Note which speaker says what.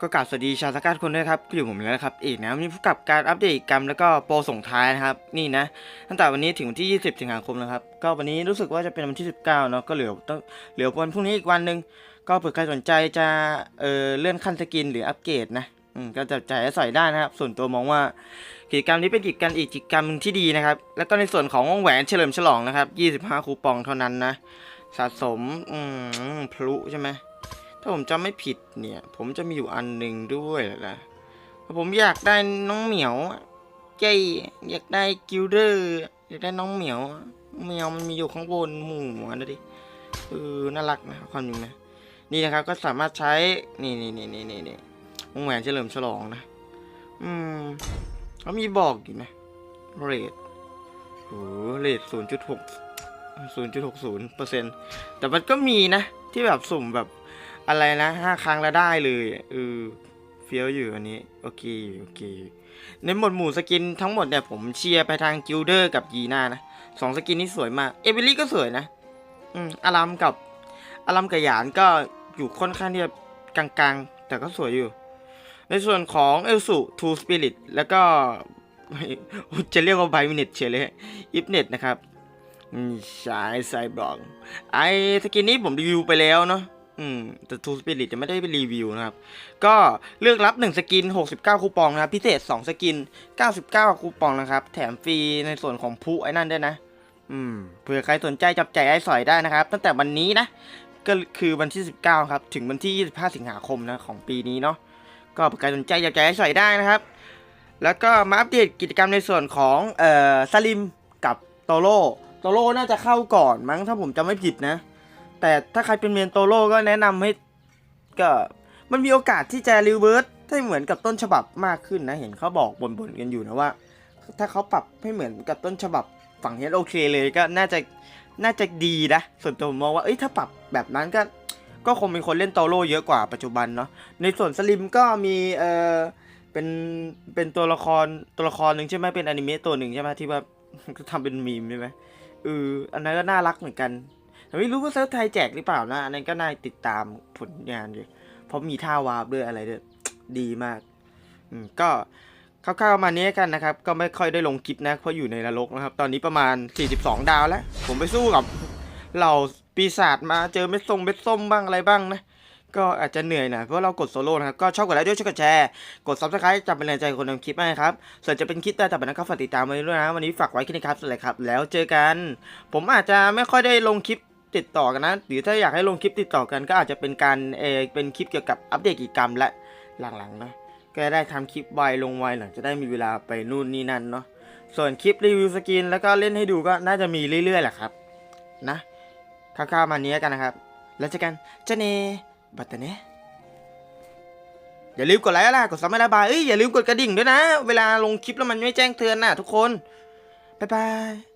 Speaker 1: ก็กราบสวัสดีชาวสกัดคนด้วยครับอยู่ผมแล้วนะครับอีกนะวันนี้พบกับการอัปเดตกิจกรรมแล้วก็โปรส่งท้ายนะครับนี่นะ ตั้งแต่วันนี้ถึงวันที่ 20สิงหาคมนะครับก็วันนี้รู้สึกว่าจะเป็นวันที่ 19เนาะก็เหลือต้องเหลือวันพรุ่งนี้อีกวันหนึ่งก็เผื่อใครสนใจจะเออเลื่อนขั้นสกินหรืออัปเกรดนะอืมก็จะจ่ายใส่ได้นะครับ ส่วนตัวมองว่ากิจกรรมนี้เป็นกิจกรรมอีกกิจกรรมหนึ่งที่ดีนะครับ แล้วก็ในส่วนของวงแหวนเฉลิมฉลองนะครับ25คูปองเท่านั้นนะสะสมอืมพลุใช่ไหม ถ้าผมจำไม่ผิดเนี่ย ผมจะมีอยู่อันหนึ่งด้วยแหละนะผมอยากได้น้องเหมียวเจ้อยากได้กิลเดอร์อยากได้น้องเหมียวเหมียวมันมีอยู่ข้างบนหมู่นะดิเออน่ารักนะความจริงนะนี่นะครับก็สามารถใช้นี่นี่นี่นี่นี่นี่วงแหวนเฉลิมฉลองนะ อืมเขามีบอกอยู่นะเรทโหเรทศูนย์จุดหกศูนย์จุดหกศูนย์เปอร์เซ็นต์แต่มันก็มีนะ ที่แบบสุ่มแบบ อะไรนะห้าครั้งแล้วได้เลยเออเฟี้ยวอยู่อันนี้โอเคโอเค ในหมวดหมู่สกินทั้งหมดเนี่ยผมเชียร์ไปทางกิลเดอร์กับยีน่านะสองสกินนี้สวยมาก เอเบลี่ก็สวยนะ อืมอารามกับอารามกับหยานก็อยู่ค่อนข้างที่จะกลางๆ แต่ก็สวยอยู่ ในส่วนของเอลสุทูสปิริตแล้วก็จะเรียกว่าไบมิเนตเฉยเลยอิฟเน็ตนะครับอืมใช่ไซบล็อกไอสกินนี้ผมรีวิวไปแล้วเนาะ อืมแต่ทูสปิริตจะไม่ได้ไปรีวิวนะครับ ก็เลือกรับ 1 สกิน 69 คูปองนะครับ พิเศษ 2 สกิน 99 คูปองนะครับ แถมฟรีในส่วนของผู้ไอ้นั่นด้วยนะ อืมเผื่อใครสนใจจับใจไอ้สอยได้นะครับ ตั้งแต่วันนี้นะ ก็คือวันที่ 19 ครับ ถึงวันที่ 25 สิงหาคมนะของปีนี้เนาะก็เผื่อใครสนใจจับใจไอ้สอยได้นะครับ แล้วก็มาอัปเดตกิจกรรมในส่วนของเอ่อสลิมกับโตโร่โตโร่น่าจะเข้าก่อนมั้งถ้าผมจำไม่ผิดนะ แต่ถ้าใครเป็นเมนโตโร่ก็แนะนำให้ก็มันมีโอกาสที่จะรีเวิร์สให้เหมือนกับต้นฉบับมากขึ้นนะ เห็นเขาบอกบ่นๆกันอยู่นะว่า ถ้าเขาปรับให้เหมือนกับต้นฉบับฝั่งเฮดโอเคเลยก็น่าจะน่าจะดีนะ ส่วนตัวผมมองว่าเอ้ยถ้าปรับแบบนั้นก็ก็คงเป็นคนเล่นโตโร่เยอะกว่าปัจจุบันเนาะในส่วนสลิมก็มีเออเป็นเป็นตัวละครตัวละครหนึ่งใช่ไหมเป็นอนิเมะตัวหนึ่งใช่ไหมที่ว่าทำเป็นมีมใช่ไหมเอออันนั้นก็น่ารักเหมือนกัน แต่ไม่รู้ว่าเซิร์ฟไทยแจกหรือเปล่านะ อันนั้นก็น่าติดตามผลงานอยู่เพราะมีท่าวาร์ปด้วยอะไรด้วย ดีมากอืมก็คร่าวๆประมาณนี้กันนะครับ ก็ไม่ค่อยได้ลงคลิปนะ เพราะอยู่ในนรกนะครับ ตอนนี้ประมาณ 42 ดาวแล้ว ผมไปสู้กับเหล่าปีศาจมาเจอเม็ดทรงเม็ดส้มบ้างอะไรบ้างนะ ก็อาจจะเหนื่อยหน่อยเพราะเรากดโซโล่นะครับ ก็ชอบกดไลค์ด้วยช่วยกดแชร์ กดซับสไครต์จับเป็นแรงใจคนทำคลิปให้ครับ ส่วนจะเป็นคลิปแต่แต่เป็นนะครับฝากติดตามไว้ด้วยนะ วันนี้ฝากไว้แค่นี้ครับสวัสดีครับ แล้วเจอกัน ผมอาจจะไม่ค่อยได้ลงคลิป ติดต่อกันนะ หรือถ้าอยากให้ลงคลิปติดต่อกันก็อาจจะเป็นการเออเป็นคลิปเกี่ยวกับอัปเดตกิจกรรมและหลังๆนะก็ได้ทำคลิปไวลงไวหลังจะได้มีเวลาไปนู่นนี่นั่นเนาะส่วนคลิปรีวิวสกินแล้วก็เล่นให้ดูก็น่าจะมีเรื่อยๆแหละครับ นะคร่าวๆมานี้กันนะครับ แล้วเจอกันเจเนบัตเตเนอย่าลืมกดไลค์ล่ะกดซับไม่ระบายเอ้ยอย่าลืมกดกระดิ่งด้วยนะ เวลาลงคลิปแล้วมันไม่แจ้งเตือนนะทุกคน บ๊ายบาย